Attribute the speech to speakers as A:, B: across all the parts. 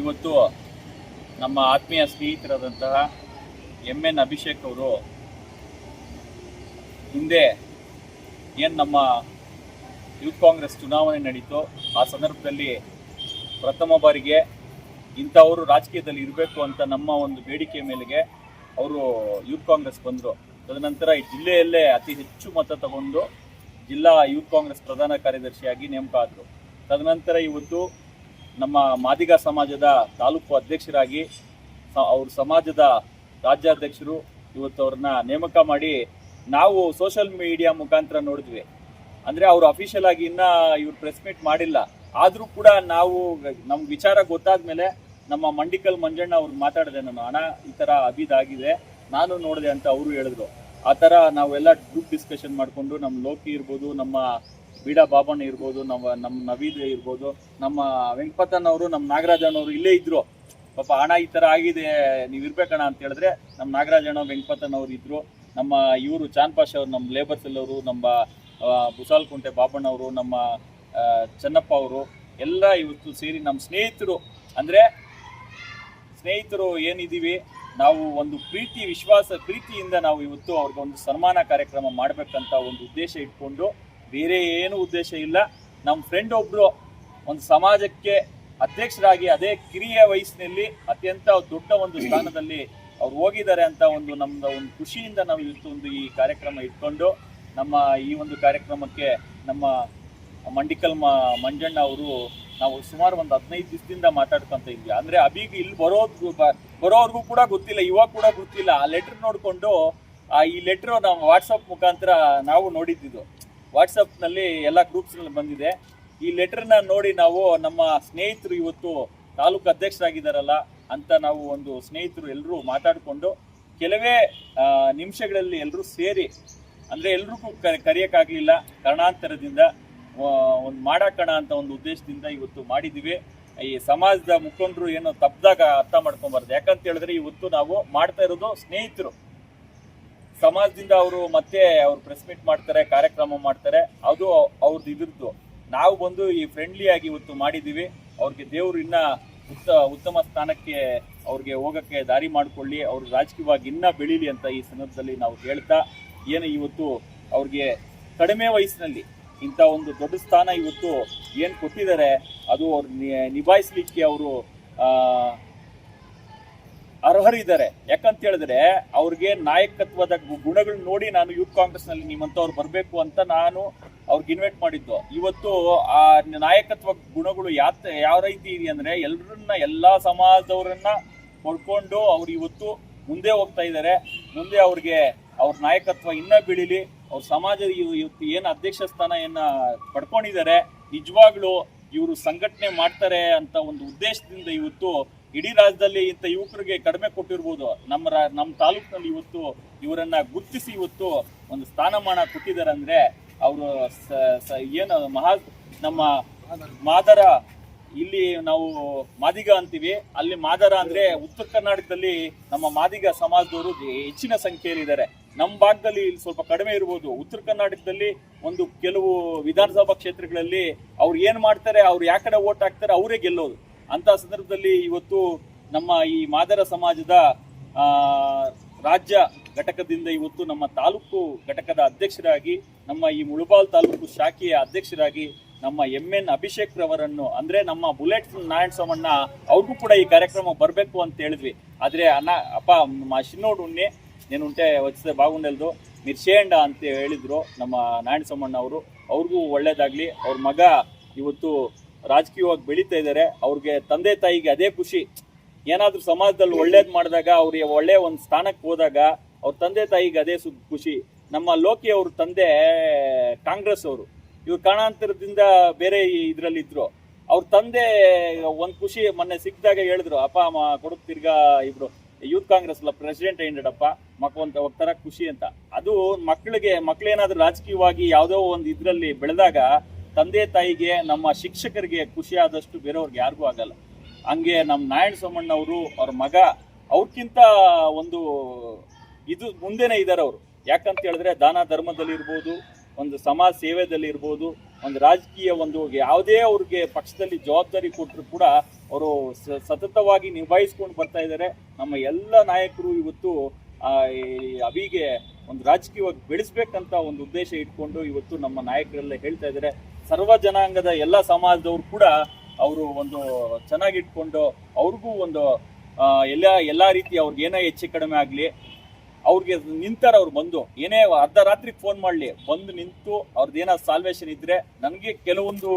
A: ಇವತ್ತು ನಮ್ಮ ಆತ್ಮೀಯ ಸ್ನೇಹಿತರಾದಂತಹ ಎಂ ಎನ್ ಅಭಿಷೇಕ್ ಅವರು ಹಿಂದೆ ಏನು ನಮ್ಮ ಯೂತ್ ಕಾಂಗ್ರೆಸ್ ಚುನಾವಣೆ ನಡೀತು ಆ ಸಂದರ್ಭದಲ್ಲಿ ಪ್ರಥಮ ಬಾರಿಗೆ ಇಂಥವರು ರಾಜಕೀಯದಲ್ಲಿ ಇರಬೇಕು ಅಂತ ನಮ್ಮ ಒಂದು ಬೇಡಿಕೆ ಮೇಲೆಗೆ ಅವರು ಯೂತ್ ಕಾಂಗ್ರೆಸ್ ಬಂದರು. ತದನಂತರ ಈ ಜಿಲ್ಲೆಯಲ್ಲೇ ಅತಿ ಹೆಚ್ಚು ಮತ ತಗೊಂಡು ಜಿಲ್ಲಾ ಯೂತ್ ಕಾಂಗ್ರೆಸ್ ಪ್ರಧಾನ ಕಾರ್ಯದರ್ಶಿಯಾಗಿ ನೇಮಕ ಆದರು. ತದನಂತರ ಇವತ್ತು ನಮ್ಮ ಮಾದಿಗ ಸಮಾಜದ ತಾಲೂಕು ಅಧ್ಯಕ್ಷರಾಗಿ ಅವ್ರ ಸಮಾಜದ ರಾಜ್ಯಾಧ್ಯಕ್ಷರು ಇವತ್ತು ಅವ್ರನ್ನ ನೇಮಕ ಮಾಡಿ ನಾವು ಸೋಷಿಯಲ್ ಮೀಡಿಯಾ ಮುಖಾಂತರ ನೋಡಿದ್ವಿ. ಅಂದ್ರೆ ಅವರು ಅಫಿಷಿಯಲ್ ಆಗಿ ಇನ್ನ ಇವ್ರು ಪ್ರೆಸ್ ಮೀಟ್ ಮಾಡಿಲ್ಲ. ಆದರೂ ಕೂಡ ನಾವು ನಮ್ಗೆ ವಿಚಾರ ಗೊತ್ತಾದ್ಮೇಲೆ ನಮ್ಮ ಮಂಡಿಕಲ್ ಮಂಜಣ್ಣ ಅವ್ರು ಮಾತಾಡಿದೆ ನಾನು ಹಣ ಈ ತರ ಅಭಿದಾಗಿದೆ ನಾನು ನೋಡಿದೆ ಅಂತ ಅವರು ಹೇಳಿದ್ರು. ಆ ಥರ ನಾವೆಲ್ಲ ಗ್ರೂಪ್ ಡಿಸ್ಕಷನ್ ಮಾಡಿಕೊಂಡು ನಮ್ಮ ಲೋಕಿ ಇರ್ಬೋದು, ನಮ್ಮ ಬೀಡಾ ಬಾಬಣ್ಣ ಇರ್ಬೋದು, ನಮ್ಮ ನಮ್ಮ ನವೀದ್ ಇರ್ಬೋದು, ನಮ್ಮ ವೆಂಕಪತನ್ ಅವರು ನಮ್ಮ ನಾಗರಾಜನ್ ಅವರು ಇಲ್ಲೇ ಇದ್ರು. ಪಾಪ ಹಣ ಈ ತರ ಆಗಿದೆ, ನೀವು ಇರ್ಬೇಕಣ್ಣ ಅಂತ ಹೇಳಿದ್ರೆ ನಮ್ಮ ನಾಗರಾಜಣ್ಣ ವೆಂಕಪತನ್ ಅವರು ಇದ್ರು. ನಮ್ಮ ಇವರು ಚಾನ್ಪಾಶ್ ಅವರು, ನಮ್ಮ ಲೇಬರ್ ಸೆಲ್ ಅವರು ನಮ್ಮ ಬುಸಾಲ್ಕುಂಟೆ ಬಾಬಣ್ಣ ಅವರು, ನಮ್ಮ ಚನ್ನಪ್ಪ ಚೆನ್ನಪ್ಪ ಅವರು, ಎಲ್ಲ ಇವತ್ತು ಸೇರಿ ನಮ್ಮ ಸ್ನೇಹಿತರು. ಅಂದ್ರೆ ಸ್ನೇಹಿತರು ಏನಿದ್ದೀವಿ ನಾವು ಒಂದು ಪ್ರೀತಿ, ವಿಶ್ವಾಸ, ಪ್ರೀತಿಯಿಂದ ನಾವು ಇವತ್ತು ಅವ್ರಿಗೆ ಒಂದು ಸನ್ಮಾನ ಕಾರ್ಯಕ್ರಮ ಮಾಡಬೇಕಂತ ಒಂದು ಉದ್ದೇಶ ಇಟ್ಕೊಂಡು ಬೇರೆ ಏನು ಉದ್ದೇಶ ಇಲ್ಲ. ನಮ್ಮ ಫ್ರೆಂಡ್ ಒಬ್ರು ಒಂದು ಸಮಾಜಕ್ಕೆ ಅಧ್ಯಕ್ಷರಾಗಿ ಅದೇ ಕಿರಿಯ ವಯಸ್ಸಿನಲ್ಲಿ ಅತ್ಯಂತ ದೊಡ್ಡ ಒಂದು ಸ್ಥಾನದಲ್ಲಿ ಅವ್ರು ಹೋಗಿದ್ದಾರೆ ಅಂತ ಒಂದು ನಮ್ದು ಒಂದು ಖುಷಿಯಿಂದ ನಾವು ಇವತ್ತು ಒಂದು ಈ ಕಾರ್ಯಕ್ರಮ ಇಟ್ಕೊಂಡು ನಮ್ಮ ಈ ಒಂದು ಕಾರ್ಯಕ್ರಮಕ್ಕೆ ನಮ್ಮ ಮಂಡಿಕಲ್ ಮಂಜಣ್ಣ ಅವರು ನಾವು ಸುಮಾರು ಒಂದು ಹದಿನೈದು ದಿವಸದಿಂದ ಮಾತಾಡ್ಕೊಂತ ಇದ್ವಿ. ಅಂದ್ರೆ ಅಭಿಗ್ ಇಲ್ಲಿ ಬರೋದು ಬರೋರ್ಗೂ ಕೂಡ ಗೊತ್ತಿಲ್ಲ, ಇವಾಗ ಕೂಡ ಗೊತ್ತಿಲ್ಲ. ಆ ಲೆಟರ್ ನೋಡಿಕೊಂಡು ಆ ಈ ಲೆಟರ್ ನಾವು ವಾಟ್ಸಪ್ ಮುಖಾಂತರ ನಾವು ನೋಡಿದ್ದು ವಾಟ್ಸಪ್ನಲ್ಲಿ ಎಲ್ಲ ಗ್ರೂಪ್ಸ್ನಲ್ಲಿ ಬಂದಿದೆ. ಈ ಲೆಟರ್ನ ನೋಡಿ ನಾವು ನಮ್ಮ ಸ್ನೇಹಿತರು ಇವತ್ತು ತಾಲೂಕು ಅಧ್ಯಕ್ಷರಾಗಿದ್ದಾರಲ್ಲ ಅಂತ ನಾವು ಒಂದು ಸ್ನೇಹಿತರು ಎಲ್ಲರೂ ಮಾತಾಡಿಕೊಂಡು ಕೆಲವೇ ನಿಮಿಷಗಳಲ್ಲಿ ಎಲ್ಲರೂ ಸೇರಿ, ಅಂದರೆ ಎಲ್ರಿಗೂ ಕರೆಯೋಕ್ಕಾಗಲಿಲ್ಲ. ಕಾರಣಾಂತರದಿಂದ ಒಂದು ಮಾಡಾಕಣ ಅಂತ ಒಂದು ಉದ್ದೇಶದಿಂದ ಇವತ್ತು ಮಾಡಿದ್ದೀವಿ. ಈ ಸಮಾಜದ ಮುಖಂಡರು ಏನೋ ತಪ್ಪದಾಗ ಅರ್ಥ ಮಾಡ್ಕೊಂಬಾರ್ದು. ಯಾಕಂತ ಹೇಳಿದ್ರೆ ಇವತ್ತು ನಾವು ಮಾಡ್ತಾ ಇರೋದು ಸ್ನೇಹಿತರು. ಸಮಾಜದಿಂದ ಅವರು ಮತ್ತೆ ಅವ್ರು ಪ್ರೆಸ್ ಮೀಟ್ ಮಾಡ್ತಾರೆ, ಕಾರ್ಯಕ್ರಮ ಮಾಡ್ತಾರೆ, ಅದು ಅವ್ರದ್ದು ಇದ್ರದ್ದು. ನಾವು ಬಂದು ಈ ಫ್ರೆಂಡ್ಲಿ ಆಗಿ ಇವತ್ತು ಮಾಡಿದ್ದೀವಿ. ಅವ್ರಿಗೆ ದೇವ್ರು ಇನ್ನ ಉತ್ತ, ಉತ್ತಮ ಸ್ಥಾನಕ್ಕೆ ಅವ್ರಿಗೆ ಹೋಗಕ್ಕೆ ದಾರಿ ಮಾಡಿಕೊಳ್ಳಿ. ಅವ್ರು ರಾಜಕೀಯವಾಗಿ ಇನ್ನೂ ಬೆಳೀಲಿ ಅಂತ ಈ ಸಂದರ್ಭದಲ್ಲಿ ನಾವು ಹೇಳ್ತಾ, ಏನು ಇವತ್ತು ಅವ್ರಿಗೆ ಕಡಿಮೆ ವಯಸ್ಸಿನಲ್ಲಿ ಇಂಥ ಒಂದು ದೊಡ್ಡ ಸ್ಥಾನ ಇವತ್ತು ಏನು ಕೊಟ್ಟಿದ್ದಾರೆ, ಅದು ಅವ್ರು ನಿಭಾಯಿಸಲಿಕ್ಕೆ ನಿಭಾಯಿಸ್ಲಿಕ್ಕೆ ಅವರು ಅರ್ಹರಿದ್ದಾರೆ ಯಾಕಂತ ಹೇಳಿದ್ರೆ ಅವ್ರಿಗೆ ನಾಯಕತ್ವದ ಗುಣಗಳು ನೋಡಿ ನಾನು ಯೂತ್ ಕಾಂಗ್ರೆಸ್ನಲ್ಲಿ ನಿಮ್ಮಂತವ್ರು ಬರಬೇಕು ಅಂತ ನಾನು ಅವ್ರಿಗೆ ಇನ್ವೈಟ್ ಮಾಡಿದ್ದು. ಇವತ್ತು ಆ ನಾಯಕತ್ವ ಗುಣಗಳು ಯಾತ, ಯಾವ ರೀತಿ ಇದೆ ಅಂದ್ರೆ ಎಲ್ಲರನ್ನ ಎಲ್ಲಾ ಸಮಾಜದವರನ್ನ ಕೊಡ್ಕೊಂಡು ಅವ್ರು ಇವತ್ತು ಮುಂದೆ ಹೋಗ್ತಾ ಇದ್ದಾರೆ. ಮುಂದೆ ಅವ್ರಿಗೆ ಅವ್ರ ನಾಯಕತ್ವ ಇನ್ನ ಬೆಳಿಲಿ. ಅವ್ರ ಸಮಾಜದ ಇವತ್ತು ಏನು ಅಧ್ಯಕ್ಷ ಸ್ಥಾನ ಏನ ಪಡ್ಕೊಂಡಿದ್ದಾರೆ, ನಿಜವಾಗ್ಲೂ ಇವರು ಸಂಘಟನೆ ಮಾಡ್ತಾರೆ ಅಂತ ಒಂದು ಉದ್ದೇಶದಿಂದ ಇವತ್ತು ಇಡೀ ರಾಜ್ಯದಲ್ಲಿ ಇಂಥ ಯುವಕರಿಗೆ ಕಡಿಮೆ ಕೊಟ್ಟಿರ್ಬೋದು. ನಮ್ಮ ನಮ್ಮ ತಾಲೂಕಿನಲ್ಲಿ ಇವತ್ತು ಇವರನ್ನ ಗುರುತಿಸಿ ಇವತ್ತು ಒಂದು ಸ್ಥಾನಮಾನ ಕೊಟ್ಟಿದ್ದಾರೆ ಅಂದ್ರೆ ಅವರು ಏನು ಮಹಾ, ನಮ್ಮ ಮಾದರ, ಇಲ್ಲಿ ನಾವು ಮಾದಿಗ ಅಂತೀವಿ. ಅಲ್ಲಿ ಮಾದರ ಅಂದ್ರೆ ಉತ್ತರ ಕರ್ನಾಟಕದಲ್ಲಿ ನಮ್ಮ ಮಾದಿಗ ಸಮಾಜದವರು ಹೆಚ್ಚಿನ ಸಂಖ್ಯೆಯಲ್ಲಿ ಇದ್ದಾರೆ. ನಮ್ಮ ಭಾಗದಲ್ಲಿ ಇಲ್ಲಿ ಸ್ವಲ್ಪ ಕಡಿಮೆ ಇರ್ಬೋದು. ಉತ್ತರ ಕರ್ನಾಟಕದಲ್ಲಿ ಒಂದು ಕೆಲವು ವಿಧಾನಸಭಾ ಕ್ಷೇತ್ರಗಳಲ್ಲಿ ಅವ್ರು ಏನ್ ಮಾಡ್ತಾರೆ, ಅವ್ರು ಯಾಕಡೆ ಓಟ್ ಹಾಕ್ತಾರೆ, ಅವರೇ ಗೆಲ್ಲೋದು. ಅಂತ ಸಂದರ್ಭದಲ್ಲಿ ಇವತ್ತು ನಮ್ಮ ಈ ಮಾದರ ಸಮಾಜದ ರಾಜ್ಯ ಘಟಕದಿಂದ ಇವತ್ತು ನಮ್ಮ ತಾಲೂಕು ಘಟಕದ ಅಧ್ಯಕ್ಷರಾಗಿ, ನಮ್ಮ ಈ ಮುಳುಬಾಲ್ ತಾಲೂಕು ಶಾಖೆಯ ಅಧ್ಯಕ್ಷರಾಗಿ ನಮ್ಮ ಎಂ ಎನ್ ಅಭಿಷೇಕ್ ರವರನ್ನು, ಅಂದ್ರೆ ನಮ್ಮ ಬುಲೆಟ್ ನಾರಾಯಣ ಸ್ವಾಮಣ್ಣ ಅವ್ರಿಗೂ ಕೂಡ ಈ ಕಾರ್ಯಕ್ರಮ ಬರಬೇಕು ಅಂತ ಹೇಳಿದ್ವಿ. ಆದ್ರೆ ಅನ್ನ ಅಪ್ಪ ಮಾ ಶಿನ್ನೋಡು ಉಣ್ಣೆ ನೀನುಂಟೆ ವಚಿಸಿದ ಬಾಗುಂಡಲ್ದು ಮಿರ್ಷೇಂಡ ಅಂತ ಹೇಳಿದ್ರು ನಮ್ಮ ನಾರಾಯಣ ಸೋಮಣ್ಣ ಅವರು. ಅವ್ರಿಗೂ ಒಳ್ಳೇದಾಗ್ಲಿ, ಅವ್ರ ಮಗ ಇವತ್ತು ರಾಜಕೀಯವಾಗಿ ಬೆಳೀತಾ ಇದ್ದಾರೆ, ಅವ್ರಿಗೆ ತಂದೆ ತಾಯಿಗೆ ಅದೇ ಖುಷಿ. ಏನಾದ್ರೂ ಸಮಾಜದಲ್ಲಿ ಒಳ್ಳೇದ್ ಮಾಡಿದಾಗ ಅವ್ರಿಗೆ ಒಳ್ಳೆ ಒಂದು ಸ್ಥಾನಕ್ಕೆ ಹೋದಾಗ ಅವ್ರ ತಂದೆ ತಾಯಿಗೆ ಅದೇ ಸು, ಖುಷಿ. ನಮ್ಮ ಲೋಕಿ ಅವ್ರ ತಂದೆ ಕಾಂಗ್ರೆಸ್ ಅವರು. ಇವ್ರು ಕಾರಣಾಂತರದಿಂದ ಬೇರೆ ಇದ್ರಲ್ಲಿ ಇದ್ರು ಅವ್ರ ತಂದೆ ಒಂದ್ ಖುಷಿ ಮೊನ್ನೆ ಸಿಕ್ಕಿದಾಗ ಹೇಳಿದ್ರು, ಅಪ್ಪ, ಅಮ್ಮ ಕೊಡುಕ್ ತಿರ್ಗಾ ಇಬ್ರು, ಯೂತ್ ಕಾಂಗ್ರೆಸ್ ಅಲ್ಲ, ಪ್ರೆಸಿಡೆಂಟ್ ಅಯ್ಯಪ್ಪ ಮಕ್ಕಳಂತ ಒಂಥರ ಖುಷಿ ಅಂತ. ಅದು ಮಕ್ಕಳಿಗೆ ಮಕ್ಕಳೇನಾದ್ರೂ ರಾಜಕೀಯವಾಗಿ ಯಾವುದೋ ಒಂದು ಇದ್ರಲ್ಲಿ ಬೆಳೆದಾಗ ತಂದೆ ತಾಯಿಗೆ, ನಮ್ಮ ಶಿಕ್ಷಕರಿಗೆ ಖುಷಿ ಆದಷ್ಟು ಬೇರೆಯವ್ರಿಗೆ ಯಾರಿಗೂ ಆಗಲ್ಲ. ಹಂಗೆ ನಮ್ಮ ನಾರಾಯಣ ಸೋಮಣ್ಣ ಅವರು ಮಗ ಅವ್ರಕ್ಕಿಂತ ಒಂದು ಇದು ಮುಂದೆನೇ ಇದ್ದಾರೆ ಅವರು. ಯಾಕಂತ ಹೇಳಿದ್ರೆ ದಾನ ಧರ್ಮದಲ್ಲಿ ಇರ್ಬೋದು, ಒಂದು ಸಮಾಜ ಸೇವೆದಲ್ಲಿ ಇರ್ಬೋದು, ಒಂದು ರಾಜಕೀಯ ಒಂದು ಯಾವುದೇ ಅವ್ರಿಗೆ ಪಕ್ಷದಲ್ಲಿ ಜವಾಬ್ದಾರಿ ಕೊಟ್ಟರು ಕೂಡ ಅವರು ಸತತವಾಗಿ ನಿಭಾಯಿಸ್ಕೊಂಡು ಬರ್ತಾ ಇದ್ದಾರೆ ನಮ್ಮ ಎಲ್ಲ ನಾಯಕರು ಇವತ್ತು ಅವಿಗೆ ಒಂದು ರಾಜಕೀಯವಾಗಿ ಬೆಳೆಸ್ಬೇಕಂತ ಒಂದು ಉದ್ದೇಶ ಇಟ್ಕೊಂಡು ಇವತ್ತು ನಮ್ಮ ನಾಯಕರೆಲ್ಲ ಹೇಳ್ತಾ ಇದ್ದಾರೆ ಸರ್ವ ಜನಾಂಗದ ಎಲ್ಲ ಸಮಾಜದವ್ರು ಕೂಡ ಅವರು ಒಂದು ಚೆನ್ನಾಗಿಟ್ಕೊಂಡು ಅವ್ರಿಗೂ ಒಂದು ಎಲ್ಲ ಎಲ್ಲ ರೀತಿ ಅವ್ರಿಗೆ ಏನೇ ಹೆಚ್ಚು ಕಡಿಮೆ ಆಗಲಿ, ಅವ್ರಿಗೆ ನಿಂತಾರೆ ಅವ್ರು ಬಂದು, ಏನೇ ಅರ್ಧ ರಾತ್ರಿ ಫೋನ್ ಮಾಡಲಿ, ಬಂದು ನಿಂತು ಅವ್ರದ್ದು ಏನೋ ಸಾಲ್ವೇಷನ್ ಇದ್ದರೆ ನನಗೆ ಕೆಲವೊಂದು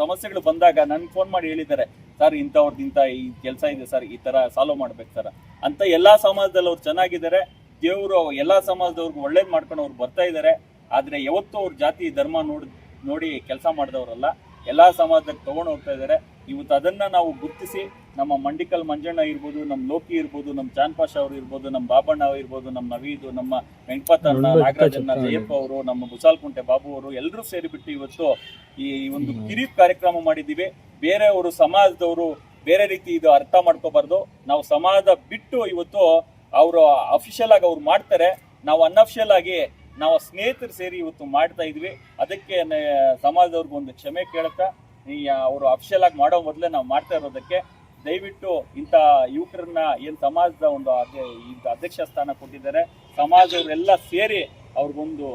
A: ಸಮಸ್ಯೆಗಳು ಬಂದಾಗ ನನ್ಗೆ ಫೋನ್ ಮಾಡಿ ಹೇಳಿದ್ದಾರೆ, ಸರ್ ಇಂಥವ್ರದ್ದು ಇಂಥ ಈ ಕೆಲಸ ಇದೆ ಸರ್, ಈ ಥರ ಸಾಲ್ವ್ ಮಾಡ್ಬೇಕು ಸರ್, ಅಂತ ಎಲ್ಲ ಸಮಾಜದಲ್ಲಿ ಅವ್ರು ಚೆನ್ನಾಗಿದ್ದಾರೆ, ದೇವರು ಎಲ್ಲ ಸಮಾಜದವ್ರಿಗೆ ಒಳ್ಳೇದು ಮಾಡ್ಕೊಂಡು ಅವ್ರು ಬರ್ತಾ ಇದ್ದಾರೆ, ಆದರೆ ಯಾವತ್ತೂ ಅವ್ರ ಜಾತಿ, ಧರ್ಮ ನೋಡಿ ನೋಡಿ ಕೆಲಸ ಮಾಡಿದವರಲ್ಲ ಎಲ್ಲ ಸಮಾಜಕ್ಕೆ ತಗೊಂಡು ಹೋಗ್ತಾ ಇದ್ದಾರೆ ಇವತ್ತು ಅದನ್ನ ನಾವು ಗುರುತಿಸಿ ನಮ್ಮ ಮಂಡಿಕಲ್ ಮಂಜಣ್ಣ ಇರ್ಬೋದು ನಮ್ಮ ಲೋಕಿ ಇರ್ಬೋದು ನಮ್ಮ ಚಾನ್ಪಾಷ ಅವರು ಇರ್ಬೋದು ನಮ್ಮ ಬಾಬಣ್ಣ ಅವ್ರು ಇರ್ಬೋದು ನಮ್ಮ ನವೀದು ನಮ್ಮ ವೆಂಕಟಣ್ಣ ನಾಗರಾಜಣ್ಣ ಜಯಪ್ಪ ಅವರು ನಮ್ಮ ಬುಸಾಲ್ಕುಂಟೆ ಬಾಬು ಅವರು ಎಲ್ಲರೂ ಸೇರಿಬಿಟ್ಟು ಇವತ್ತು ಈ ಒಂದು ಕಿರಿಕ್ ಕಾರ್ಯಕ್ರಮ ಮಾಡಿದ್ದೀವಿ. ಬೇರೆಯವರು ಸಮಾಜದವರು ಬೇರೆ ರೀತಿ ಇದು ಅರ್ಥ ಮಾಡ್ಕೋಬಾರ್ದು. ನಾವು ಸಮಾಜ ಬಿಟ್ಟು ಇವತ್ತು ಅವರು ಅಫಿಷಿಯಲ್ ಆಗಿ ಅವ್ರು ಮಾಡ್ತಾರೆ. ನಾವು ಅನ್ಅಫಿಷಿಯಲ್ ಆಗಿ ನಾವು ಸ್ನೇಹಿತರು ಸೇರಿ ಇವತ್ತು ಮಾಡ್ತಾ ಇದ್ವಿ. ಅದಕ್ಕೆ ಸಮಾಜದವ್ರಿಗೆ ಒಂದು ಕ್ಷಮೆ ಕೇಳ್ತಾ ಈ ಅವರು ಅಫಿಷಿಯಲ್ ಆಗಿ ಮಾಡೋ ಮೊದಲೇ ನಾವು ಮಾಡ್ತಾ ಇರೋದಕ್ಕೆ ದಯವಿಟ್ಟು ಇಂಥ ಯುವಕರನ್ನ ಏನು ಸಮಾಜದ ಒಂದು ಅಧ್ಯಕ್ಷ ಸ್ಥಾನ ಕೊಟ್ಟಿದ್ದಾರೆ. ಸಮಾಜದವರೆಲ್ಲ ಸೇರಿ ಅವ್ರಿಗೊಂದು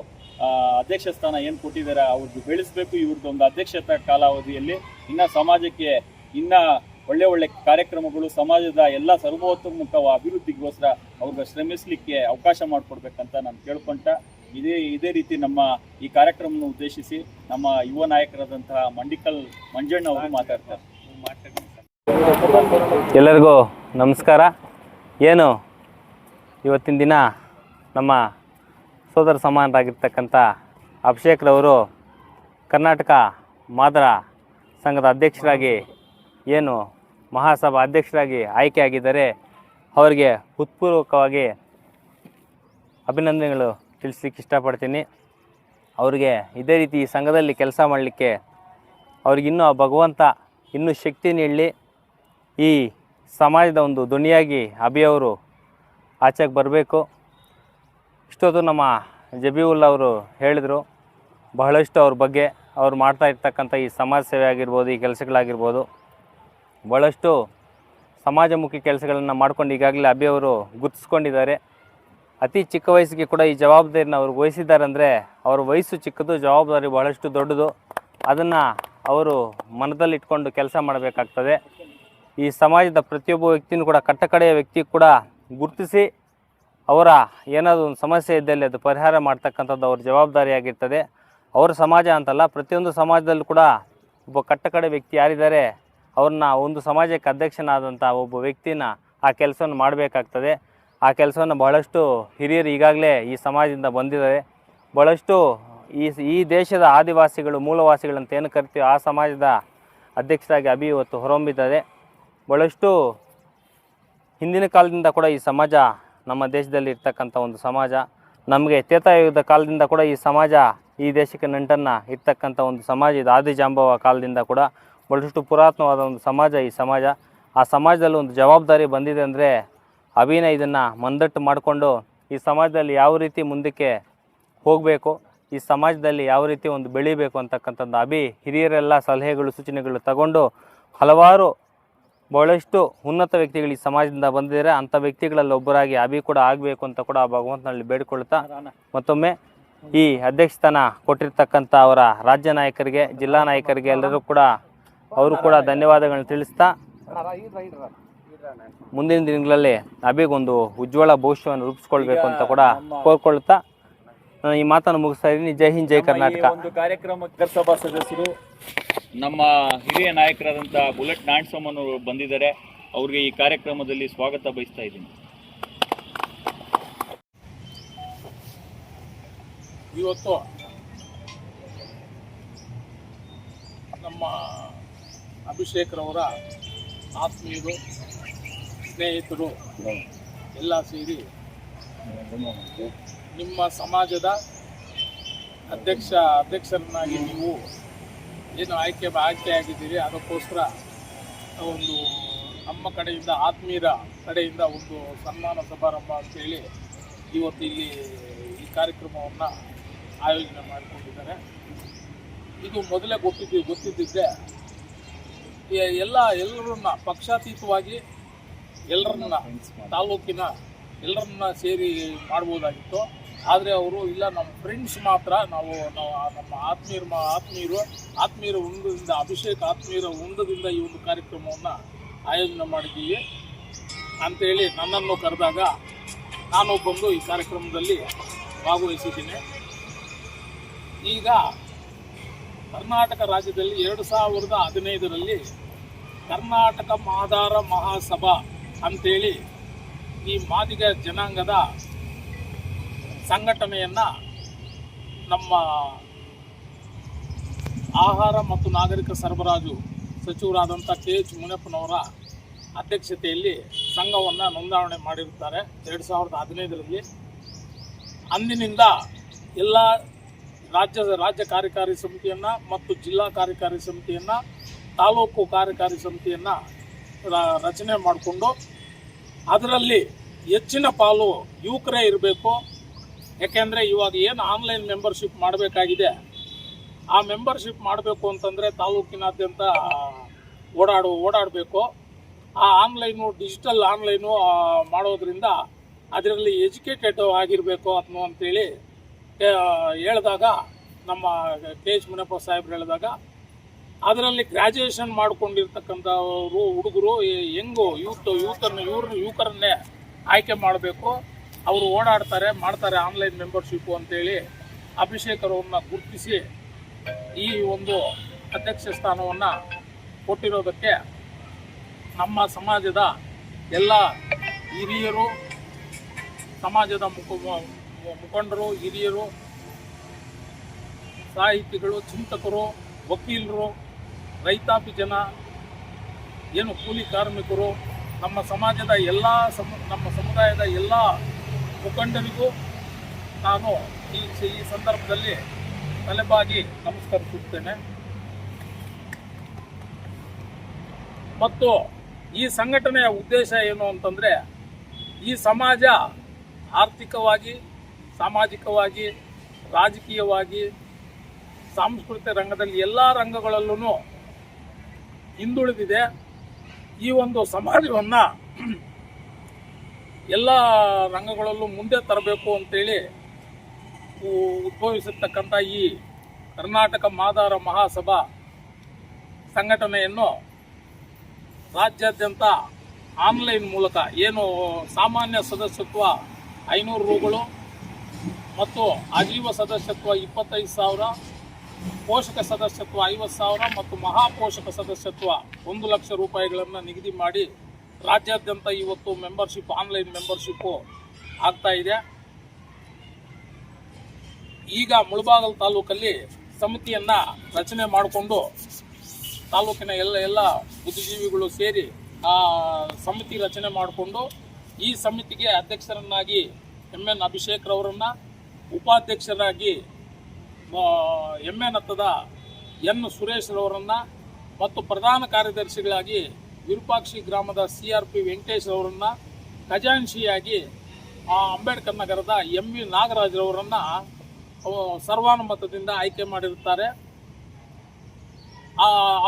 A: ಅಧ್ಯಕ್ಷ ಸ್ಥಾನ ಏನು ಕೊಟ್ಟಿದ್ದಾರೆ ಅವ್ರದ್ದು ಬೆಳೆಸಬೇಕು. ಇವ್ರದ್ದು ಒಂದು ಅಧ್ಯಕ್ಷತಾ ಕಾಲಾವಧಿಯಲ್ಲಿ ಇನ್ನು ಸಮಾಜಕ್ಕೆ ಇನ್ನ ಒಳ್ಳೆ ಒಳ್ಳೆ ಕಾರ್ಯಕ್ರಮಗಳು, ಸಮಾಜದ ಎಲ್ಲ ಸರ್ವೋತ್ತಮುಖ ಅಭಿವೃದ್ಧಿಗೋಸ್ಕರ ಅವ್ರಿಗೆ ಶ್ರಮಿಸಲಿಕ್ಕೆ ಅವಕಾಶ ಮಾಡಿಕೊಡ್ಬೇಕಂತ ನಾನು ಕೇಳ್ಕೊಂತ ಇದೇ ಇದೇ ರೀತಿ ನಮ್ಮ ಈ ಕಾರ್ಯಕ್ರಮವನ್ನು ಉದ್ದೇಶಿಸಿ ನಮ್ಮ ಯುವ ನಾಯಕರಾದಂತಹ ಮಂಡಿಕಲ್ ಮಂಜಣ್ಣ ಅವರು ಮಾತಾಡ್ತಾರೆ.
B: ಎಲ್ಲರಿಗೂ ನಮಸ್ಕಾರ. ಏನು? ಇವತ್ತಿನ ದಿನ ನಮ್ಮ ಸೋದರ ಸಮಾನರಾಗಿರ್ತಕ್ಕಂಥ ಅಭಿಷೇಕ್ರವರು ಕರ್ನಾಟಕ ಮಾದರ ಸಂಘದ ಅಧ್ಯಕ್ಷರಾಗಿ ಏನು ಮಹಾಸಭಾ ಅಧ್ಯಕ್ಷರಾಗಿ ಆಯ್ಕೆಯಾಗಿದ್ದಾರೆ ಅವರಿಗೆ ಹೃತ್ಪೂರ್ವಕವಾಗಿ ಅಭಿನಂದನೆಗಳು ತಿಳಿಸ್ಲಿಕ್ಕೆ ಇಷ್ಟಪಡ್ತೀನಿ. ಅವ್ರಿಗೆ ಇದೇ ರೀತಿ ಈ ಸಂಘದಲ್ಲಿ ಕೆಲಸ ಮಾಡಲಿಕ್ಕೆ ಅವ್ರಿಗಿನ್ನೂ ಆ ಭಗವಂತ ಇನ್ನೂ ಶಕ್ತಿ ನೀಡಲಿ. ಈ ಸಮಾಜದ ಒಂದು ಧ್ವನಿಯಾಗಿ ಅಭಿಯವರು ಆಚೆಗೆ ಬರಬೇಕು. ಇಷ್ಟೊತ್ತು ನಮ್ಮ ಜಬೀವುಲ್ಲಾ ಅವರು ಹೇಳಿದರು, ಬಹಳಷ್ಟು ಅವ್ರ ಬಗ್ಗೆ. ಅವ್ರು ಮಾಡ್ತಾ ಇರ್ತಕ್ಕಂಥ ಈ ಸಮಾಜ ಸೇವೆ ಆಗಿರ್ಬೋದು, ಈ ಕೆಲಸಗಳಾಗಿರ್ಬೋದು. ಭಾಳಷ್ಟು ಸಮಾಜಮುಖಿ ಕೆಲಸಗಳನ್ನು ಮಾಡ್ಕೊಂಡು ಈಗಾಗಲೇ ಅಭಿಯವರು ಗುರುತಿಸ್ಕೊಂಡಿದ್ದಾರೆ ಅತಿ ಚಿಕ್ಕ ವಯಸ್ಸಿಗೆ ಕೂಡ ಈ ಜವಾಬ್ದಾರಿನ ಅವ್ರಿಗೆ ವಹಿಸಿದ್ದಾರೆ ಅಂದರೆ ಅವ್ರ ವಯಸ್ಸು ಚಿಕ್ಕದು, ಜವಾಬ್ದಾರಿ ಬಹಳಷ್ಟು ದೊಡ್ಡದು. ಅದನ್ನು ಅವರು ಮನದಲ್ಲಿ ಇಟ್ಕೊಂಡು ಕೆಲಸ ಮಾಡಬೇಕಾಗ್ತದೆ. ಈ ಸಮಾಜದ ಪ್ರತಿಯೊಬ್ಬ ವ್ಯಕ್ತಿನೂ ಕೂಡ, ಕಟ್ಟಕಡೆಯ ವ್ಯಕ್ತಿ ಕೂಡ ಗುರುತಿಸಿ ಅವರ ಏನಾದರೂ ಒಂದು ಸಮಸ್ಯೆ ಇದ್ದಲ್ಲಿ ಅದು ಪರಿಹಾರ ಮಾಡ್ತಕ್ಕಂಥದ್ದು ಅವ್ರ ಜವಾಬ್ದಾರಿಯಾಗಿರ್ತದೆ. ಅವರ ಸಮಾಜ ಅಂತಲ್ಲ, ಪ್ರತಿಯೊಂದು ಸಮಾಜದಲ್ಲೂ ಕೂಡ ಒಬ್ಬ ಕಟ್ಟಕಡೆ ವ್ಯಕ್ತಿ ಯಾರಿದ್ದಾರೆ, ಅವ್ರನ್ನ ಒಂದು ಸಮಾಜಕ್ಕೆ ಅಧ್ಯಕ್ಷನಾದಂಥ ಒಬ್ಬ ವ್ಯಕ್ತಿನ ಆ ಕೆಲಸವನ್ನು ಮಾಡಬೇಕಾಗ್ತದೆ. ಆ ಕೆಲಸವನ್ನು ಬಹಳಷ್ಟು ಹಿರಿಯರು ಈಗಾಗಲೇ ಈ ಸಮಾಜದಿಂದ ಬಂದಿದ್ದಾರೆ. ಬಹಳಷ್ಟು ಈ ಈ ದೇಶದ ಆದಿವಾಸಿಗಳು, ಮೂಲವಾಸಿಗಳಂತ ಏನು ಕರಿತೀವಿ ಆ ಸಮಾಜದ ಅಧ್ಯಕ್ಷರಾಗಿ ಅಭಿ ಇವತ್ತು ಹೊರಹೊಮ್ಮಿದ್ದಾರೆ. ಬಹಳಷ್ಟು ಹಿಂದಿನ ಕಾಲದಿಂದ ಕೂಡ ಈ ಸಮಾಜ ನಮ್ಮ ದೇಶದಲ್ಲಿ ಇರ್ತಕ್ಕಂಥ ಒಂದು ಸಮಾಜ. ನಮಗೆ ತೇತಾಯುಗದ ಕಾಲದಿಂದ ಕೂಡ ಈ ಸಮಾಜ ಈ ದೇಶಕ್ಕೆ ನಂಟನ್ನು ಇರ್ತಕ್ಕಂಥ ಒಂದು ಸಮಾಜ. ಇದು ಆದಿಜಾಂಬವ ಕಾಲದಿಂದ ಕೂಡ ಬಹಳಷ್ಟು ಪುರಾತನವಾದ ಒಂದು ಸಮಾಜ ಈ ಸಮಾಜ. ಆ ಸಮಾಜದಲ್ಲಿ ಒಂದು ಜವಾಬ್ದಾರಿ ಬಂದಿದೆ ಅಂದರೆ ಅಭಿನ ಇದನ್ನು ಮಂದಟ್ಟು ಮಾಡಿಕೊಂಡು ಈ ಸಮಾಜದಲ್ಲಿ ಯಾವ ರೀತಿ ಮುಂದಕ್ಕೆ ಹೋಗಬೇಕು, ಈ ಸಮಾಜದಲ್ಲಿ ಯಾವ ರೀತಿ ಒಂದು ಬೆಳಿಬೇಕು ಅಂತಕ್ಕಂಥದ್ದು ಅಭಿ ಹಿರಿಯರೆಲ್ಲ ಸಲಹೆಗಳು, ಸೂಚನೆಗಳು ತಗೊಂಡು ಹಲವಾರು ಬಹಳಷ್ಟು ಉನ್ನತ ವ್ಯಕ್ತಿಗಳು ಈ ಸಮಾಜದಿಂದ ಬಂದಿದ್ದಾರೆ. ಅಂಥ ವ್ಯಕ್ತಿಗಳಲ್ಲಿ ಒಬ್ಬರಾಗಿ ಅಭಿ ಕೂಡ ಆಗಬೇಕು ಅಂತ ಕೂಡ ಆ ಭಗವಂತನಲ್ಲಿ ಬೇಡಿಕೊಳ್ತಾ ಮತ್ತೊಮ್ಮೆ ಈ ಅಧ್ಯಕ್ಷತನ ಕೊಟ್ಟಿರ್ತಕ್ಕಂಥ ಅವರ ರಾಜ್ಯ ನಾಯಕರಿಗೆ, ಜಿಲ್ಲಾ ನಾಯಕರಿಗೆ ಎಲ್ಲರೂ ಕೂಡ, ಅವರು ಕೂಡ ಧನ್ಯವಾದಗಳನ್ನ ತಿಳಿಸ್ತಾ ಮುಂದಿನ ದಿನಗಳಲ್ಲಿ ಅಭಿಗೊಂದು ಉಜ್ವಲ ಭವಿಷ್ಯವನ್ನು ರೂಪಿಸ್ಕೊಳ್ಬೇಕು ಅಂತ ಕೂಡ ಕೋರ್ಕೊಳ್ತಾ ನಾನು ಈ ಮಾತನ್ನು ಮುಗಿಸ್ತಾ ಇದ್ದೀನಿ. ಜೈ ಹಿಂದ್ ಜೈ ಕರ್ನಾಟಕ.
A: ಒಂದು ಕಾರ್ಯಕ್ರಮ ನಗರಸಭಾ ಸದಸ್ಯರು ನಮ್ಮ ಹಿರಿಯ ನಾಯಕರಾದಂತಹ ಬುಲೆಟ್ ನಾಣಸಮ್ಮನ್ನು ಬಂದಿದ್ದಾರೆ. ಅವ್ರಿಗೆ ಈ ಕಾರ್ಯಕ್ರಮದಲ್ಲಿ ಸ್ವಾಗತ ಬಯಸ್ತಾ ಇದ್ದೀನಿ.
C: ಇವತ್ತು ನಮ್ಮ ಅಭಿಷೇಕ್ರವರ ಆತ್ಮೀಯರು ಸ್ನೇಹಿತರು ಎಲ್ಲ ಸೇರಿ ನಿಮ್ಮ ಸಮಾಜದ ಅಧ್ಯಕ್ಷ ಅಧ್ಯಕ್ಷರನ್ನಾಗಿ ನೀವು ಏನು ಆಯ್ಕೆ ಆಯ್ಕೆಯಾಗಿದ್ದೀರಿ ಅದಕ್ಕೋಸ್ಕರ ಒಂದು ನಮ್ಮ ಕಡೆಯಿಂದ ಆತ್ಮೀಯರ ಕಡೆಯಿಂದ ಒಂದು ಸನ್ಮಾನ ಸಮಾರಂಭ ಅಂತೇಳಿ ಇವತ್ತು ಇಲ್ಲಿ ಈ ಕಾರ್ಯಕ್ರಮವನ್ನು ಆಯೋಜನೆ ಮಾಡಿಕೊಂಡಿದ್ದಾರೆ. ಇದು ಮೊದಲೇ ಗೊತ್ತಿದ್ದು ಗೊತ್ತಿದ್ದಿದ್ದೆ ಎಲ್ಲ ಎಲ್ಲರನ್ನ ಪಕ್ಷಾತೀತವಾಗಿ ಎಲ್ಲರನ್ನ ತಾಲೂಕಿನ ಎಲ್ಲರನ್ನ ಸೇರಿ ಮಾಡ್ಬೋದಾಗಿತ್ತು. ಆದರೆ ಅವರು, ಇಲ್ಲ ನಮ್ಮ ಫ್ರೆಂಡ್ಸ್ ಮಾತ್ರ ನಾವು ನಾವು ನಮ್ಮ ಆತ್ಮೀಯರು ಆತ್ಮೀಯರು, ಆತ್ಮೀಯರ ಉಂಡದಿಂದ, ಅಭಿಷೇಕ್ ಆತ್ಮೀಯರ ಉಂಡದಿಂದ ಈ ಒಂದು ಕಾರ್ಯಕ್ರಮವನ್ನು ಆಯೋಜನೆ ಮಾಡಿದ್ದೀವಿ. ಅಂತೇಳಿ ನನ್ನನ್ನು ಕರೆದಾಗ ನಾನು ಬಂದು ಈ ಕಾರ್ಯಕ್ರಮದಲ್ಲಿ ಭಾಗವಹಿಸಿದ್ದೀನಿ. ಈಗ ಕರ್ನಾಟಕ ರಾಜ್ಯದಲ್ಲಿ ಎರಡು ಸಾವಿರದ ಹದಿನೈದರಲ್ಲಿ ಕರ್ನಾಟಕ ಮಾದಾರ ಮಹಾಸಭಾ ಅಂತೇಳಿ ಈ ಮಾದಿಗ ಜನಾಂಗದ ಸಂಘಟನೆಯನ್ನು ನಮ್ಮ ಆಹಾರ ಮತ್ತು ನಾಗರಿಕ ಸರಬರಾಜು ಸಚಿವರಾದಂಥ ಕೆ ಎಚ್ ಮುನಿಯಪ್ಪನವರ ಅಧ್ಯಕ್ಷತೆಯಲ್ಲಿ ಸಂಘವನ್ನು ನೋಂದಾವಣೆ ಮಾಡಿರುತ್ತಾರೆ. ಎರಡು ಸಾವಿರದ ಹದಿನೈದರಲ್ಲಿ ಅಂದಿನಿಂದ ಎಲ್ಲ ರಾಜ್ಯ ರಾಜ್ಯ ಕಾರ್ಯಕಾರಿ ಸಮಿತಿಯನ್ನು ಮತ್ತು ಜಿಲ್ಲಾ ಕಾರ್ಯಕಾರಿ ಸಮಿತಿಯನ್ನು, ತಾಲೂಕು ಕಾರ್ಯಕಾರಿ ಸಮಿತಿಯನ್ನು ರಚನೆ ಮಾಡಿಕೊಂಡು ಅದರಲ್ಲಿ ಹೆಚ್ಚಿನ ಪಾಲು ಯುವಕರೇ ಇರಬೇಕು. ಯಾಕೆಂದರೆ ಇವಾಗ ಏನು ಆನ್ಲೈನ್ ಮೆಂಬರ್ಶಿಪ್ ಮಾಡಬೇಕಾಗಿದೆ, ಆ ಮೆಂಬರ್ಶಿಪ್ ಮಾಡಬೇಕು ಅಂತಂದರೆ ತಾಲೂಕಿನಾದ್ಯಂತ ಓಡಾಡು, ಓಡಾಡಬೇಕು. ಆ ಆನ್ಲೈನು ಡಿಜಿಟಲ್ ಆನ್ಲೈನು ಮಾಡೋದ್ರಿಂದ ಅದರಲ್ಲಿ ಎಜುಕೇಟೆಡ್ ಆಗಿರಬೇಕು ಅಥವಾ ಅಂತೇಳಿ ಹೇಳಿದಾಗ ನಮ್ಮ ಕೆ ಎಚ್ ಮುನಪ್ಪ ಸಾಹೇಬ್ರು ಹೇಳಿದಾಗ ಅದರಲ್ಲಿ ಗ್ರ್ಯಾಜುಯೇಷನ್ ಮಾಡ್ಕೊಂಡಿರ್ತಕ್ಕಂಥವರು ಹುಡುಗರು ಹೆಂಗೋ, ಯೂತ್, ಯೂತನ್ನು ಇವ್ರ ಯುವಕರನ್ನೇ ಆಯ್ಕೆ ಮಾಡಬೇಕು. ಅವರು ಓಡಾಡ್ತಾರೆ, ಮಾಡ್ತಾರೆ ಆನ್ಲೈನ್ ಮೆಂಬರ್ಶಿಪ್ಪು ಅಂತೇಳಿ ಅಭಿಷೇಕ್ ಅವರನ್ನ ಗುರುತಿಸಿ ಈ ಒಂದು ಅಧ್ಯಕ್ಷ ಸ್ಥಾನವನ್ನು ಕೊಟ್ಟಿರೋದಕ್ಕೆ ನಮ್ಮ ಸಮಾಜದ ಎಲ್ಲ ಹಿರಿಯರು, ಸಮಾಜದ ಮುಖ ಮುಖಂಡರು, ಹಿರಿಯರು, ಸಾಹಿತಿಗಳು, ಚಿಂತಕರು, ವಕೀಲರು ರೈತಾಪಿ ಜನ, ಏನು ಕೂಲಿ ಕಾರ್ಮಿಕರು, ನಮ್ಮ ಸಮಾಜದ ಎಲ್ಲ ಸಮ, ನಮ್ಮ ಸಮುದಾಯದ ಎಲ್ಲ ಮುಖಂಡರಿಗೂ ನಾನು ಈ ಈ ಸಂದರ್ಭದಲ್ಲಿ ತಲೆಬಾಗಿ ನಮಸ್ಕರಿಸುತ್ತೇನೆ. ಮತ್ತು ಈ ಸಂಘಟನೆಯ ಉದ್ದೇಶ ಏನು ಅಂತಂದರೆ, ಈ ಸಮಾಜ ಆರ್ಥಿಕವಾಗಿ, ಸಾಮಾಜಿಕವಾಗಿ, ರಾಜಕೀಯವಾಗಿ, ಸಾಂಸ್ಕೃತಿಕ ರಂಗದಲ್ಲಿ ಎಲ್ಲ ರಂಗಗಳಲ್ಲೂ ಹಿಂದುಳಿದಿದೆ. ಈ ಒಂದು ಸಮಾಜವನ್ನು ಎಲ್ಲ ರಂಗಗಳಲ್ಲೂ ಮುಂದೆ ತರಬೇಕು ಅಂತೇಳಿ ಉದ್ಭವಿಸಿರ್ತಕ್ಕಂಥ ಈ ಕರ್ನಾಟಕ ಮಾದಾರ ಮಹಾಸಭಾ ಸಂಘಟನೆಯನ್ನು ರಾಜ್ಯಾದ್ಯಂತ ಆನ್ಲೈನ್ ಮೂಲಕ ಏನು ಸಾಮಾನ್ಯ ಸದಸ್ಯತ್ವ ಐನೂರು ರೂಗಳು ಮತ್ತು ಆಜೀವ ಸದಸ್ಯತ್ವ ಇಪ್ಪತ್ತೈದು ಸಾವಿರ ಪೋಷಕ ಸದಸ್ಯತ್ವ ಐವತ್ತು ಸಾವಿರ ಮತ್ತು ಮಹಾಪೋಷಕ ಸದಸ್ಯತ್ವ ಒಂದು ಲಕ್ಷ ರೂಪಾಯಿಗಳನ್ನು ನಿಗದಿ ಮಾಡಿ ರಾಜ್ಯಾದ್ಯಂತ ಇವತ್ತು ಮೆಂಬರ್ಶಿಪ್ ಆನ್ಲೈನ್ ಮೆಂಬರ್ಶಿಪ್ಪು ಆಗ್ತಾ ಇದೆ. ಈಗ ಮುಳಬಾಗಲ್ ತಾಲೂಕಲ್ಲಿ ಸಮಿತಿಯನ್ನು ರಚನೆ ಮಾಡಿಕೊಂಡು ತಾಲೂಕಿನ ಎಲ್ಲ ಎಲ್ಲ ಬುದ್ಧಿಜೀವಿಗಳು ಸೇರಿ ಆ ಸಮಿತಿ ರಚನೆ ಮಾಡಿಕೊಂಡು ಈ ಸಮಿತಿಗೆ ಅಧ್ಯಕ್ಷರನ್ನಾಗಿ ಎಂ ಎನ್ ಅಭಿಷೇಕ್ ರವರನ್ನು ಉಪಾಧ್ಯಕ್ಷರಾಗಿ ಎಂ ಎನ್ ಹತ್ತದ ಎನ್ ಸುರೇಶ್ ರವರನ್ನು ಮತ್ತು ಪ್ರಧಾನ ಕಾರ್ಯದರ್ಶಿಗಳಾಗಿ ವಿರೂಪಾಕ್ಷಿ ಗ್ರಾಮದ ಸಿ ಆರ್ ಪಿ ವೆಂಕಟೇಶ್ ಅವರನ್ನು ಖಜಾನ್ಶಿಯಾಗಿ ಅಂಬೇಡ್ಕರ್ ನಗರದ ಎಂ ವಿ ನಾಗರಾಜ್ರವರನ್ನು ಸರ್ವಾನುಮತದಿಂದ ಆಯ್ಕೆ ಮಾಡಿರುತ್ತಾರೆ.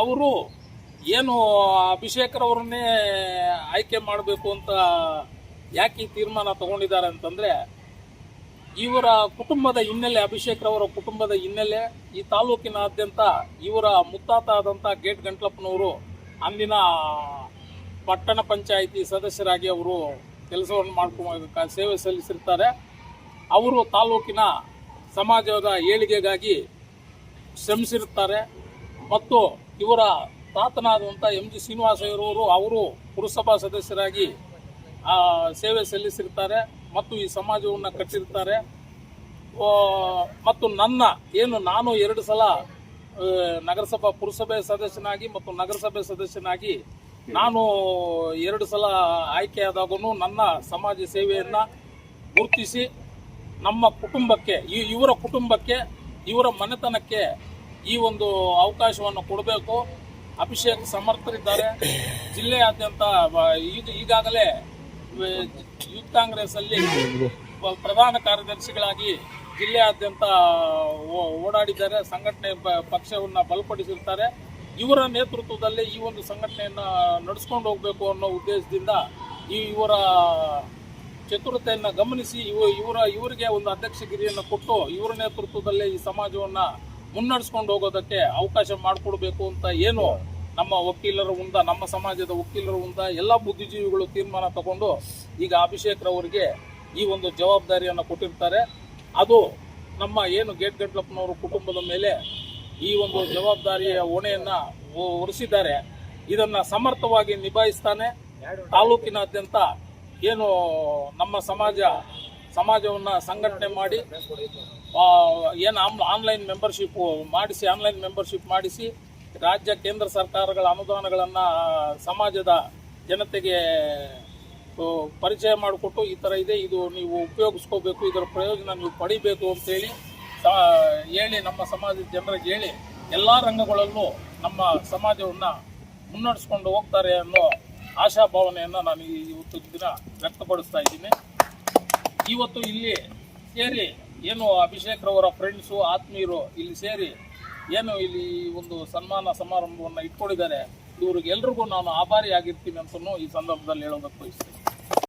C: ಅವರು ಏನು ಅಭಿಷೇಕರವರನ್ನೇ ಆಯ್ಕೆ ಮಾಡಬೇಕು ಅಂತ ಯಾಕೆ ತೀರ್ಮಾನ ತಗೊಂಡಿದ್ದಾರೆ ಅಂತಂದರೆ ಇವರ ಕುಟುಂಬದ ಹಿನ್ನೆಲೆ, ಅಭಿಷೇಕ್ ರವರ ಕುಟುಂಬದ ಹಿನ್ನೆಲೆ ಈ ತಾಲೂಕಿನಾದ್ಯಂತ ಇವರ ಮುತ್ತಾತ ಆದಂಥ ಗೇಟ್ ಗಂಟ್ಲಪ್ಪನವರು ಅಂದಿನ ಪಟ್ಟಣ ಪಂಚಾಯಿತಿ ಸದಸ್ಯರಾಗಿ ಅವರು ಕೆಲಸವನ್ನು ಮಾಡ್ಕೊಂಡು ಸೇವೆ ಸಲ್ಲಿಸಿರ್ತಾರೆ. ಅವರು ತಾಲೂಕಿನ ಸಮಾಜದ ಏಳಿಗೆಗಾಗಿ ಶ್ರಮಿಸಿರುತ್ತಾರೆ ಮತ್ತು ಇವರ ತಾತನಾದಂಥ ಎಂ ಜಿ ಶ್ರೀನಿವಾಸಯ್ಯರವರು ಅವರು ಪುರಸಭಾ ಸದಸ್ಯರಾಗಿ ಸೇವೆ ಸಲ್ಲಿಸಿರ್ತಾರೆ. ಮತ್ತು ಈ ಸಮಾಜವನ್ನು ಕಟ್ಟಿರ್ತಾರೆ. ಮತ್ತು ನನ್ನ, ಏನು ನಾನು ಎರಡು ಸಲ ನಗರಸಭಾ ಪುರಸಭೆ ಸದಸ್ಯನಾಗಿ ಮತ್ತು ನಗರಸಭೆ ಸದಸ್ಯನಾಗಿ ನಾನು ಎರಡು ಸಲ ಆಯ್ಕೆಯಾದಾಗೂ ನನ್ನ ಸಮಾಜ ಸೇವೆಯನ್ನು ಗುರುತಿಸಿ ನಮ್ಮ ಕುಟುಂಬಕ್ಕೆ, ಈ ಇವರ ಕುಟುಂಬಕ್ಕೆ, ಇವರ ಮನೆತನಕ್ಕೆ ಈ ಒಂದು ಅವಕಾಶವನ್ನು ಕೊಡಬೇಕು. ಅಭಿಷೇಕ್ ಸಮರ್ಥರಿದ್ದಾರೆ. ಜಿಲ್ಲೆಯಾದ್ಯಂತ ಈಗಾಗಲೇ ಯೂತ್ ಕಾಂಗ್ರೆಸ್ ಅಲ್ಲಿ ಪ್ರಧಾನ ಕಾರ್ಯದರ್ಶಿಗಳಾಗಿ ಜಿಲ್ಲೆಯಾದ್ಯಂತ ಓಡಾಡಿದ್ದಾರೆ. ಸಂಘಟನೆ ಪಕ್ಷವನ್ನ ಬಲಪಡಿಸಿರ್ತಾರೆ. ಇವರ ನೇತೃತ್ವದಲ್ಲಿ ಈ ಒಂದು ಸಂಘಟನೆಯನ್ನ ನಡೆಸ್ಕೊಂಡು ಹೋಗಬೇಕು ಅನ್ನೋ ಉದ್ದೇಶದಿಂದ ಈ ಇವರ ಚತುರತೆಯನ್ನು ಗಮನಿಸಿ ಇವ, ಇವರ, ಇವರಿಗೆ ಒಂದು ಅಧ್ಯಕ್ಷಗಿರಿಯನ್ನು ಕೊಟ್ಟು ಇವರ ನೇತೃತ್ವದಲ್ಲೇ ಈ ಸಮಾಜವನ್ನ ಮುನ್ನಡೆಸ್ಕೊಂಡು ಹೋಗೋದಕ್ಕೆ ಅವಕಾಶ ಮಾಡಿಕೊಡ್ಬೇಕು ಅಂತ ಏನು ನಮ್ಮ ವಕೀಲರ ಉಂದ, ನಮ್ಮ ಸಮಾಜದ ವಕೀಲರ ಮುಂದ ಎಲ್ಲ ಬುದ್ಧಿಜೀವಿಗಳು ತೀರ್ಮಾನ ತಗೊಂಡು ಈಗ ಅಭಿಷೇಕ್ ರವರಿಗೆ ಈ ಒಂದು ಜವಾಬ್ದಾರಿಯನ್ನು ಕೊಟ್ಟಿರ್ತಾರೆ. ಅದು ನಮ್ಮ ಏನು ಗೇಟ್ ಗಡ್ಲಪ್ಪನವರ ಕುಟುಂಬದ ಮೇಲೆ ಈ ಒಂದು ಜವಾಬ್ದಾರಿಯ ಹೊಣೆಯನ್ನ ಹೊರಿಸಿದ್ದಾರೆ ಇದನ್ನ ಸಮರ್ಥವಾಗಿ ನಿಭಾಯಿಸ್ತಾನೆ. ತಾಲೂಕಿನಾದ್ಯಂತ ಏನು ನಮ್ಮ ಸಮಾಜ, ಸಮಾಜವನ್ನ ಸಂಘಟನೆ ಮಾಡಿ ಏನು ಆನ್ಲೈನ್ ಮೆಂಬರ್ಶಿಪ್ ಮಾಡಿಸಿ, ಆನ್ಲೈನ್ ಮೆಂಬರ್ಶಿಪ್ ಮಾಡಿಸಿ ರಾಜ್ಯ ಕೇಂದ್ರ ಸರ್ಕಾರಗಳ ಅನುದಾನಗಳನ್ನು ಸಮಾಜದ ಜನತೆಗೆ ಪರಿಚಯ ಮಾಡಿಕೊಟ್ಟು ಈ ಥರ ಇದೆ. ಇದು ನೀವು ಉಪಯೋಗಿಸ್ಕೋಬೇಕು, ಇದರ ಪ್ರಯೋಜನ ನೀವು ಪಡಿಬೇಕು ಅಂತೇಳಿ ಹೇಳಿ ನಮ್ಮ ಸಮಾಜದ ಜನರಿಗೆ ಹೇಳಿ, ಎಲ್ಲ ರಂಗಗಳಲ್ಲೂ ನಮ್ಮ ಸಮಾಜವನ್ನು ಮುನ್ನಡೆಸ್ಕೊಂಡು ಹೋಗ್ತಾರೆ ಅನ್ನೋ ಆಶಾಭಾವನೆಯನ್ನು ನಾನು ಇವತ್ತು ದಿನ ವ್ಯಕ್ತಪಡಿಸ್ತಾ ಇದ್ದೀನಿ. ಇವತ್ತು ಇಲ್ಲಿ ಸೇರಿ, ಏನು ಅಭಿಷೇಕ್ ರವರ ಫ್ರೆಂಡ್ಸು ಆತ್ಮೀಯರು ಇಲ್ಲಿ ಸೇರಿ ಏನು ಇಲ್ಲಿ ಒಂದು ಸನ್ಮಾನ ಸಮಾರಂಭವನ್ನು ಇಟ್ಕೊಂಡಿದ್ದಾರೆ. ಇವ್ರಿಗೆಲ್ರಿಗೂ ನಾನು ಆಭಾರಿ ಆಗಿರ್ತೀನಿ ಅಂತಲೂ ಈ ಸಂದರ್ಭದಲ್ಲಿ ಹೇಳೋದಕ್ಕೆ ಬಯಸ್ತೀನಿ.